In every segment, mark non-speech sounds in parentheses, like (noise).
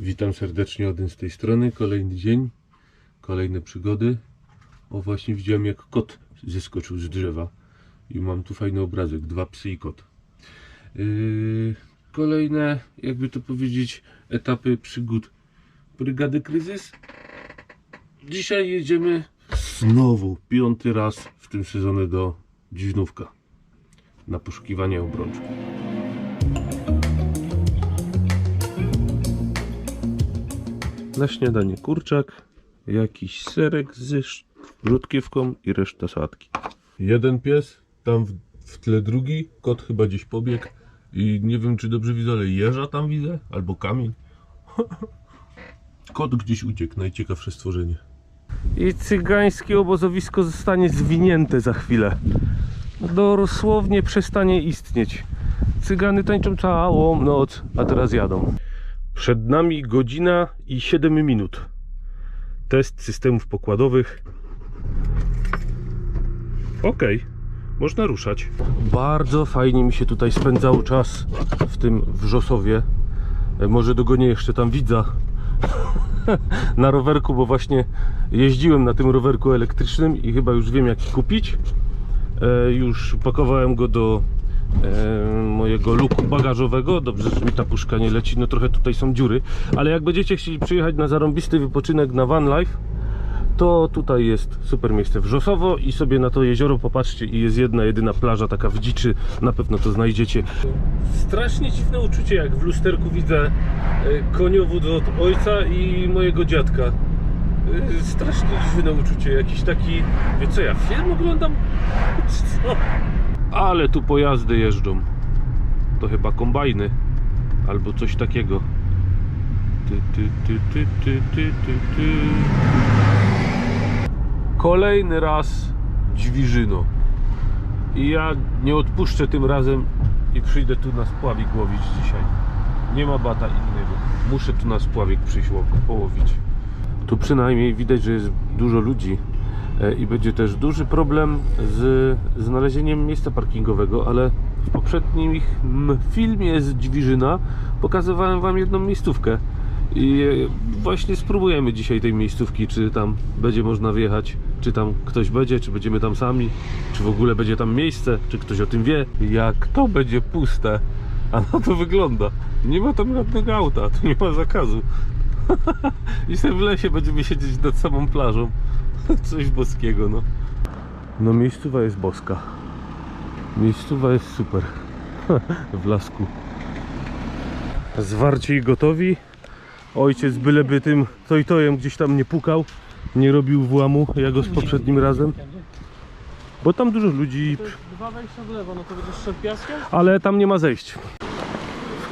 Witam serdecznie Odyn z tej strony. Kolejny dzień, kolejne przygody. O właśnie widziałem jak kot zeskoczył z drzewa i mam tu fajny obrazek, dwa psy i kot. Yy, kolejne, jakby to powiedzieć, etapy przygód Brygady Kryzys. Dzisiaj jedziemy znowu, piąty raz w tym sezonie do Dziwnówka na poszukiwanie obrączki. Na śniadanie kurczak, jakiś serek z rzutkiewką i reszta sałatki. Jeden pies, tam w, w tle drugi, kot chyba gdzieś pobiegł i nie wiem czy dobrze widzę, ale jeża tam widzę, albo kamień. (laughs) Kot gdzieś uciekł, najciekawsze stworzenie. I cygańskie obozowisko zostanie zwinięte za chwilę. Dosłownie przestanie istnieć. Cygany tańczą całą noc, a teraz jadą. Przed nami godzina i 7 minut. Test systemów pokładowych. Ok, można ruszać. Bardzo fajnie mi się tutaj spędzał czas w tym Wrzosowie. E, Może dogonię jeszcze tam widza (laughs) na rowerku, bo właśnie jeździłem na tym rowerku elektrycznym i chyba już wiem jak kupić. E, już pakowałem go do mojego luku bagażowego. Dobrze, że mi ta puszka nie leci. No trochę tutaj są dziury, ale jak będziecie chcieli przyjechać na zarąbisty wypoczynek na van life, to tutaj jest super miejsce Wrzosowo i sobie na to jezioro popatrzcie i jest jedna jedyna plaża taka w dziczy, na pewno to znajdziecie. Strasznie dziwne uczucie jak w lusterku widzę e, koniowód od ojca i mojego dziadka. E, Strasznie dziwne uczucie, jakiś taki, wie co ja, film oglądam? (laughs) Co? Ale tu pojazdy jeżdżą. To chyba kombajny albo coś takiego. Ty, ty, ty, ty, ty, ty, ty, ty. Kolejny raz Dźwiżyno. I ja nie odpuszczę tym razem i przyjdę tu na spławik łowić dzisiaj. Nie ma bata innego. Muszę tu na spławik przyjść łow- połowić. Tu przynajmniej widać, że jest dużo ludzi i będzie też duży problem z znalezieniem miejsca parkingowego, ale w poprzednim filmie z Dźwiżyna pokazywałem Wam jedną miejscówkę i e, właśnie spróbujemy dzisiaj tej miejscówki, czy tam będzie można wjechać, czy tam ktoś będzie, czy będziemy tam sami, czy w ogóle będzie tam miejsce, czy ktoś o tym wie. Jak to będzie puste, a na to wygląda. Nie ma tam żadnego auta, tu nie ma zakazu. (laughs) I sobie w lesie będziemy siedzieć nad samą plażą. (laughs) Coś boskiego, no. No miejscowa jest boska. Miejscowa jest super. (laughs) w lasku. Zwarci i gotowi. Ojciec byleby tym tojtojem gdzieś tam nie pukał. Nie robił włamu, jak go z poprzednim razem. Bo tam dużo ludzi, To dwa wejścia w lewo, no to będziesz szedł piaskiem? ale tam nie ma zejść.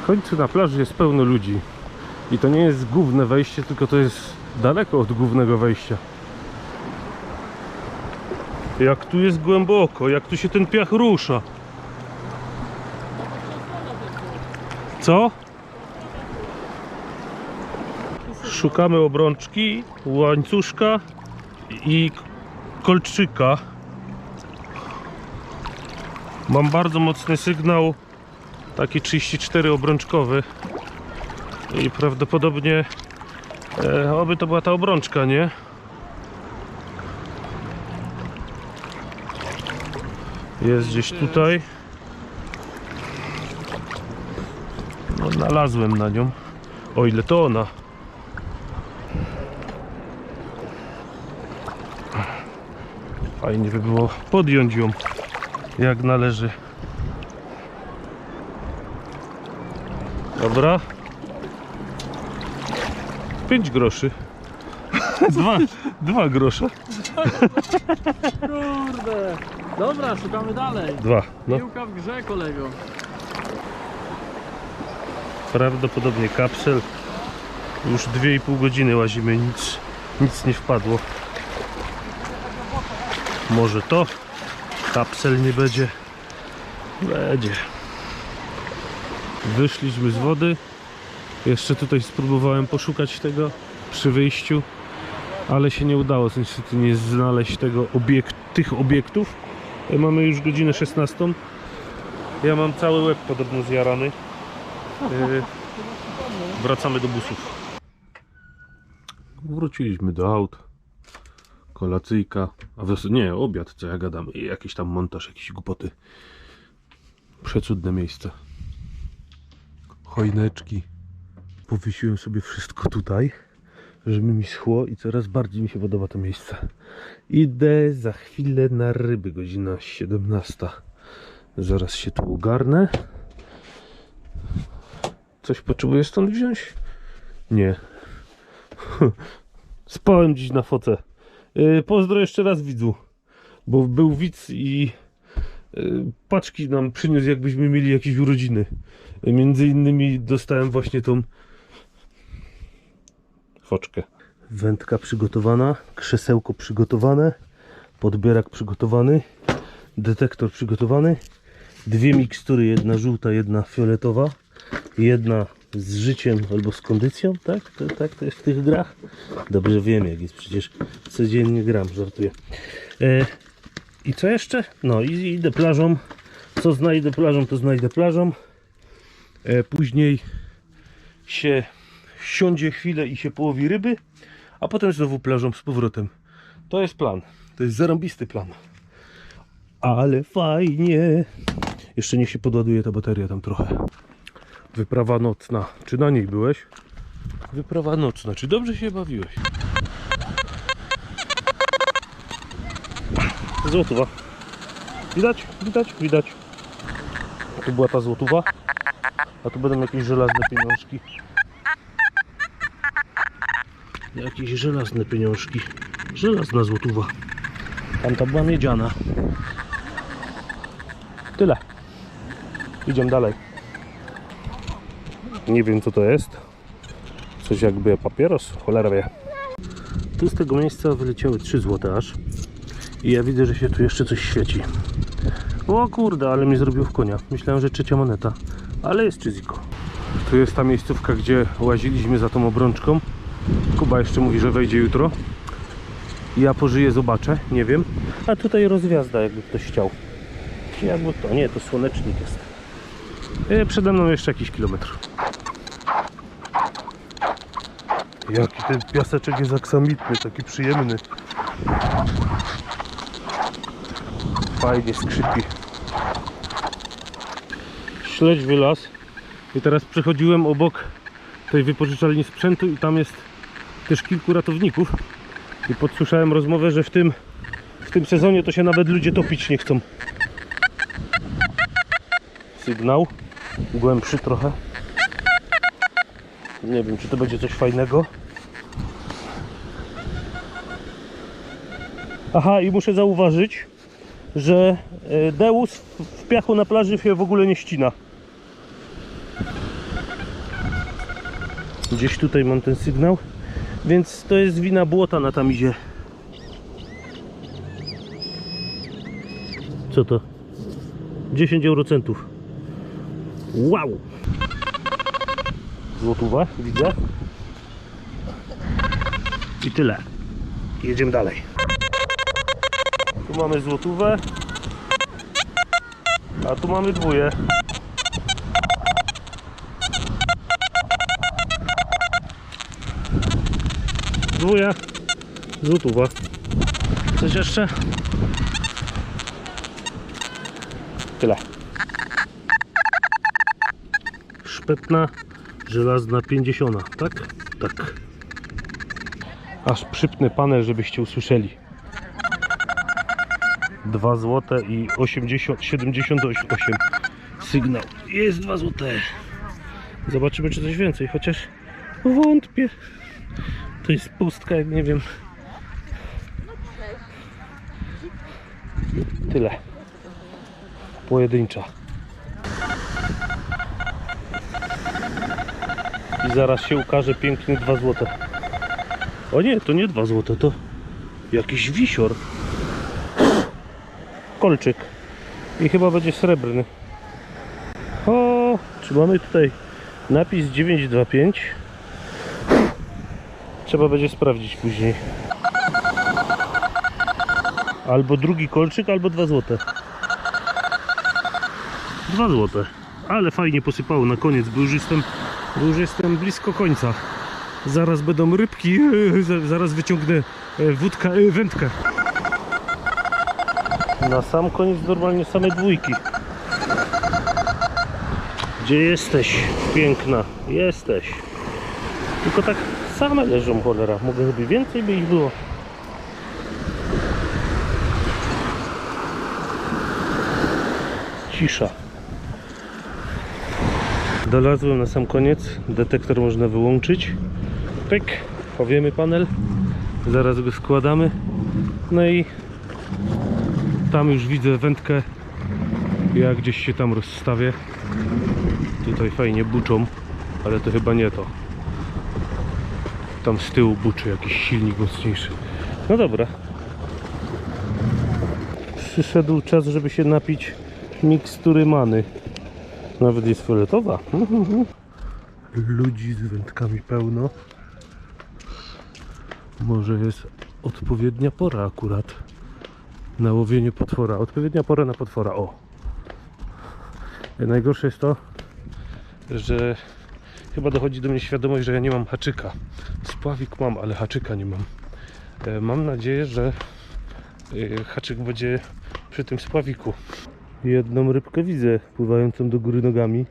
W końcu na plaży jest pełno ludzi. I to nie jest główne wejście, tylko to jest daleko od głównego wejścia. Jak tu jest głęboko, jak tu się ten piach rusza. Co? Szukamy obrączki, łańcuszka i kolczyka. Mam bardzo mocny sygnał, taki 34 obrączkowy i prawdopodobnie e, oby to była ta obrączka, nie? Jest gdzieś tutaj. No, znalazłem na nią. O ile to ona. Fajnie by było podjąć ją jak należy. Dobra. 5 groszy. Dwa, dwa grosze. Kurde! Dobra, szukamy dalej. Dwa. No, Piłka w grze, kolego. prawdopodobnie kapsel. Już 2,5 godziny łazimy, nic, nic nie wpadło. Może to? Kapsel nie będzie. Będzie. Wyszliśmy z wody. Jeszcze tutaj spróbowałem poszukać tego przy wyjściu, ale się nie udało niestety nie znaleźć tego obiekt, tych obiektów. E, Mamy już godzinę 16. Ja mam cały łeb podobno zjarany. E, Wracamy do busów. Wróciliśmy do aut. Kolacyjka. A w nie, obiad, co ja gadam. I jakiś tam montaż, jakieś głupoty. Przecudne miejsce. Chojneczki. Powiesiłem sobie wszystko tutaj, żeby mi schło i coraz bardziej mi się podoba to miejsce. Idę za chwilę na ryby, godzina 17. Zaraz się tu ogarnę. Coś potrzebuję stąd wziąć? Nie. (laughs) Spałem dziś na foce. Yy, pozdro jeszcze raz widzu. Bo był widz i yy, paczki nam przyniósł, jakbyśmy mieli jakieś urodziny. Yy, między innymi dostałem właśnie tą foczkę. Wędka przygotowana, krzesełko przygotowane, podbierak przygotowany, detektor przygotowany, dwie mikstury, jedna żółta, jedna fioletowa, jedna z życiem albo z kondycją, tak? To, tak to jest w tych grach? Dobrze wiem, jak jest przecież codziennie gram, żartuję. E, I co jeszcze? No i idę plażą. Co znajdę plażą, to znajdę plażą. E, później się siądzie chwilę i się połowi ryby, a potem znowu plażą z powrotem. To jest plan. To jest zarąbisty plan. Ale fajnie. Jeszcze niech się podładuje ta bateria tam trochę. Wyprawa nocna. Czy na niej byłeś? Wyprawa nocna. Czy dobrze się bawiłeś? Złotówa. Widać? Widać? Widać. Tu była ta złotówa. A tu będą jakieś żelazne pieniążki. Jakieś żelazne pieniążki. Żelazna złotówa. Tamta była miedziana. Tyle. Idziemy dalej. Nie wiem co to jest. Coś jakby papieros, cholera wie. Tu z tego miejsca wyleciały 3 złote aż. I ja widzę, że się tu jeszcze coś świeci. O kurde, ale mi zrobił w konia. Myślałem, że trzecia moneta. Ale jest czyziko. Tu jest ta miejscówka, gdzie łaziliśmy za tą obrączką. Kuba jeszcze mówi, że wejdzie jutro. Ja pożyję, zobaczę, nie wiem. A tutaj rozwiazda, jakby ktoś chciał. Jakby to, nie, to słonecznik jest. E, Przede mną jeszcze jakiś kilometr. Jaki ten piaseczek jest aksamitny, taki przyjemny. Fajnie skrzypi. Śledź wylas. I teraz przechodziłem obok tej wypożyczalni sprzętu i tam jest też kilku ratowników. I podsłyszałem rozmowę, że w tym, w tym sezonie to się nawet ludzie topić nie chcą. Sygnał. Głębszy trochę. Nie wiem, czy to będzie coś fajnego. Aha, i muszę zauważyć, że e, Deus w- w piachu na plaży się w ogóle nie ścina. Gdzieś tutaj mam ten sygnał, więc to jest wina błota na tamizie. Co to? 10 eurocentów. Wow! Złotówę, widzę. I tyle. Jedziemy dalej. Tu mamy złotówę. A tu mamy dwóje. Dwóje. Złotówa. Coś jeszcze? Tyle. Szpetna, żelazna 50, tak? Tak. Aż przypnę panel, żebyście usłyszeli. 2 złote i 80, 78 sygnał. Jest 2 złote. Zobaczymy czy coś więcej, chociaż wątpię. To jest pustka, nie wiem. Tyle. Pojedyncza. I zaraz się ukaże piękny 2 złote. O nie, to nie 2 złote, to jakiś wisior. Kolczyk. I chyba będzie srebrny. O, czy mamy tutaj napis 925? Trzeba będzie sprawdzić później. Albo drugi kolczyk, albo 2 złote. 2 złote. Ale fajnie posypało na koniec, bo już jestem, bo już jestem blisko końca. Zaraz będą rybki, (laughs) za- zaraz wyciągnę e, wódkę, e, wędkę. Na sam koniec normalnie same dwójki. Gdzie jesteś, piękna? Jesteś. Tylko tak same leżą, cholera. Mogę żeby więcej by ich było. Cisza. Dolazłem na sam koniec. Detektor można wyłączyć. Pyk. Powiemy panel. Zaraz go składamy. No i tam już widzę wędkę. Ja gdzieś się tam rozstawię. Tutaj fajnie buczą, ale to chyba nie to. Tam z tyłu buczy jakiś silnik mocniejszy. No dobra. Przyszedł czas, żeby się napić mikstury many. Nawet jest fioletowa. (laughs) Ludzi z wędkami pełno. Może jest odpowiednia pora akurat na łowienie potwora. Odpowiednia pora na potwora. O! Najgorsze jest to, że chyba dochodzi do mnie świadomość, że ja nie mam haczyka. Spławik mam, ale haczyka nie mam. E, Mam nadzieję, że e, haczyk będzie przy tym spławiku. Jedną rybkę widzę pływającą do góry nogami.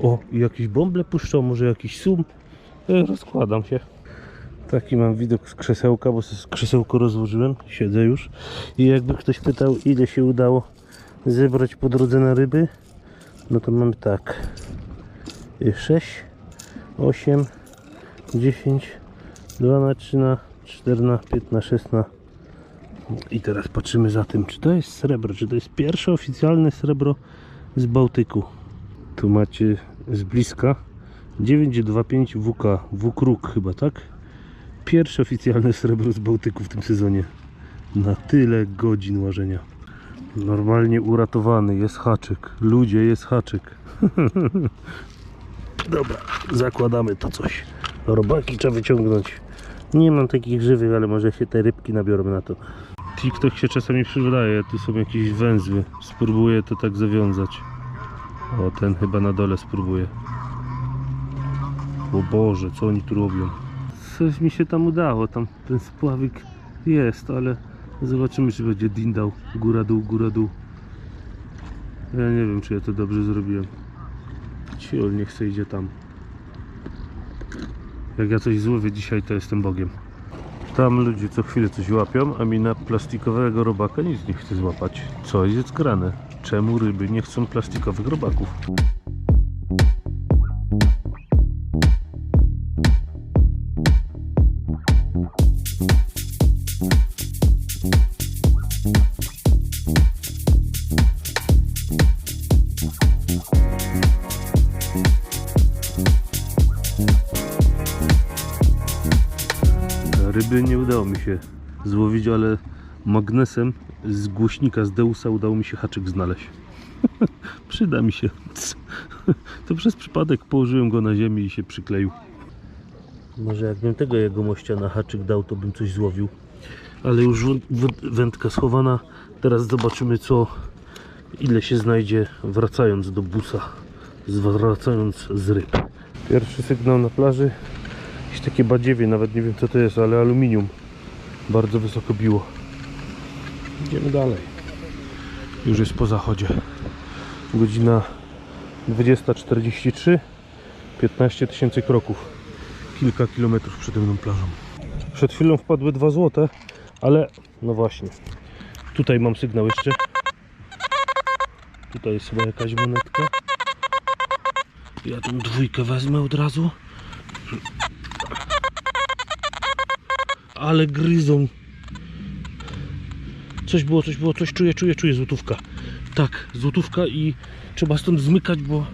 O, i jakieś bąble puszczą, może jakiś sum. E, Rozkładam się. Taki mam widok z krzesełka, bo krzesełko rozłożyłem, siedzę już. I jakby ktoś pytał, ile się udało zebrać po drodze na ryby, no to mamy tak. 6, 8, 10, 12, 13, 14, 15, 16. I teraz patrzymy za tym, czy to jest srebro, czy to jest pierwsze oficjalne srebro z Bałtyku. Tu macie z bliska 925 WK, WKRUK chyba, tak? Pierwsze oficjalne srebro z Bałtyku w tym sezonie. Na tyle godzin łażenia. Normalnie uratowany, jest haczyk. Ludzie, jest haczyk. (laughs) Dobra, zakładamy to coś. Robaki trzeba wyciągnąć. Nie mam takich żywych, ale może się te rybki nabiorą na to. TikTok się czasami przydaje, tu są jakieś węzły. Spróbuję to tak zawiązać. O, ten chyba na dole spróbuję. O Boże, co oni tu robią? Coś mi się tam udało, tam ten spławik jest, ale zobaczymy czy będzie dindał. Góra dół, góra dół. Ja nie wiem czy ja to dobrze zrobiłem. Ciol niech se idzie tam. Jak ja coś złowię dzisiaj to jestem Bogiem. Tam ludzie co chwilę coś łapią, a mi na plastikowego robaka nic nie chce złapać. Co jest grane? Czemu ryby nie chcą plastikowych robaków? Ryby nie udało mi się złowić, ale magnesem z głośnika z Deusa udało mi się haczyk znaleźć. (laughs) Przyda mi się. (laughs) To przez przypadek położyłem go na ziemi i się przykleił. Może jakbym tego jego mościa na haczyk dał, to bym coś złowił. Ale już wędka schowana. Teraz zobaczymy co, ile się znajdzie wracając do busa. Wracając z ryb. Pierwszy sygnał na plaży. Jakieś takie badziewie, nawet nie wiem co to jest, ale aluminium. Bardzo wysoko biło. Idziemy dalej. Już jest po zachodzie. Godzina 20.43. 15 tysięcy kroków. Kilka kilometrów przede mną plażą. Przed chwilą wpadły dwa złote, ale no właśnie. Tutaj mam sygnał jeszcze. Tutaj jest chyba jakaś monetka. Ja tą dwójkę wezmę od razu. Ale gryzą. Coś było, coś było, coś czuję, czuję, czuję złotówka. Tak, złotówka i trzeba stąd zmykać, bo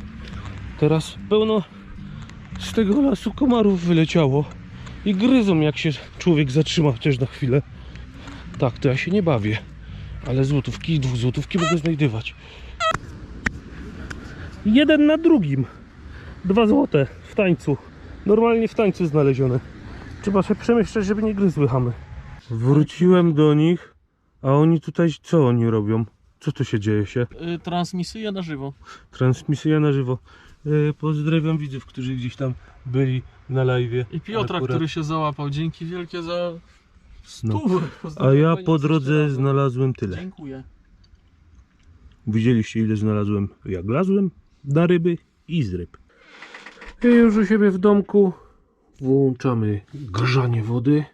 teraz pełno z tego lasu komarów wyleciało i gryzą jak się człowiek zatrzyma chociaż na chwilę. Tak, to ja się nie bawię. Ale złotówki i dwóch złotówki mogę znajdywać. Jeden na drugim. Dwa złote w tańcu. Normalnie w tańcu znalezione. Trzeba się przemieszczać, żeby nie gryzły chamy. Wróciłem do nich, a oni tutaj co oni robią? Co tu się dzieje się? Y, transmisja na żywo. Transmisja na żywo. E, pozdrawiam widzów, którzy gdzieś tam byli na live. I Piotra, który się załapał. Dzięki wielkie za No. stówę. A Pozdrawiam ja po drodze znalazłem tyle. Dziękuję. Widzieliście ile znalazłem, jak lazłem na ryby i z ryb. I już u siebie w domku włączamy grzanie wody.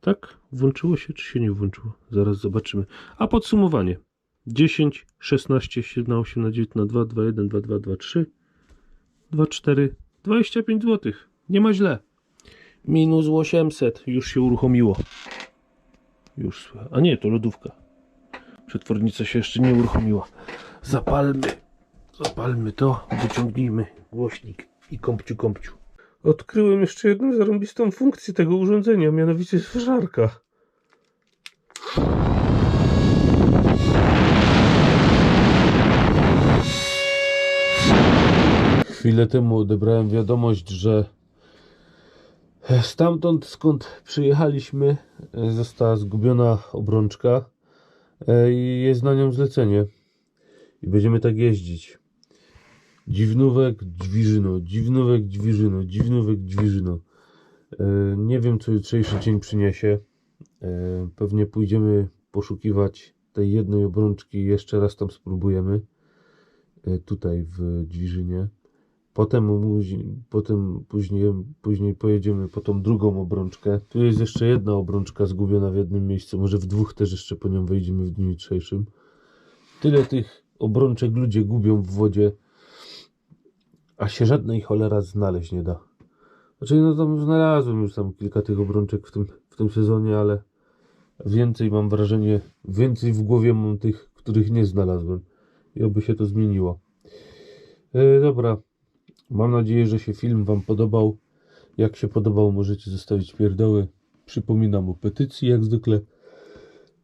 Tak? Włączyło się czy się nie włączyło? Zaraz zobaczymy. A podsumowanie. 10, 16, 17, 18, 19, 2, 21, 22, 23, 24, 25 zł. Nie ma źle. Minus 800. Już się uruchomiło. Już słychać. A nie, to lodówka. Przetwornica się jeszcze nie uruchomiła. Zapalmy. Zapalmy to. Wyciągnijmy głośnik i kąpciu kąpciu. Odkryłem jeszcze jedną zarąbistą funkcję tego urządzenia, mianowicie suszarka. Chwilę temu odebrałem wiadomość, że stamtąd skąd przyjechaliśmy została zgubiona obrączka e, i jest na nią zlecenie. I będziemy tak jeździć. Dziwnówek, dźwiżyno, dziwnówek, dźwiżyno, dziwnówek, dźwiżyno. E, Nie wiem, co jutrzejszy dzień przyniesie. E, Pewnie pójdziemy poszukiwać tej jednej obrączki. Jeszcze raz tam spróbujemy. E, Tutaj w Dźwiżynie. Potem, potem później, później pojedziemy po tą drugą obrączkę. Tu jest jeszcze jedna obrączka zgubiona w jednym miejscu. Może w dwóch też jeszcze po nią wejdziemy w dniu jutrzejszym. Tyle tych obrączek ludzie gubią w wodzie, a się żadnej cholera znaleźć nie da. Znaczy, no tam znalazłem już tam kilka tych obrączek w tym, w tym sezonie, ale więcej mam wrażenie, więcej w głowie mam tych, których nie znalazłem. I oby się to zmieniło. E, dobra, mam nadzieję, że się film Wam podobał. Jak się podobał, możecie zostawić pierdoły. Przypominam o petycji, jak zwykle,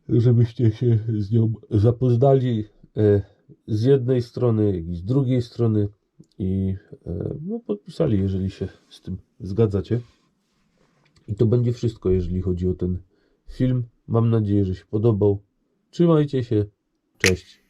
żebyście się z nią zapoznali e, z jednej strony, jak i z drugiej strony i e, no, podpisali, jeżeli się z tym zgadzacie. I to będzie wszystko, jeżeli chodzi o ten film. Mam nadzieję, że się podobał. Trzymajcie się. Cześć.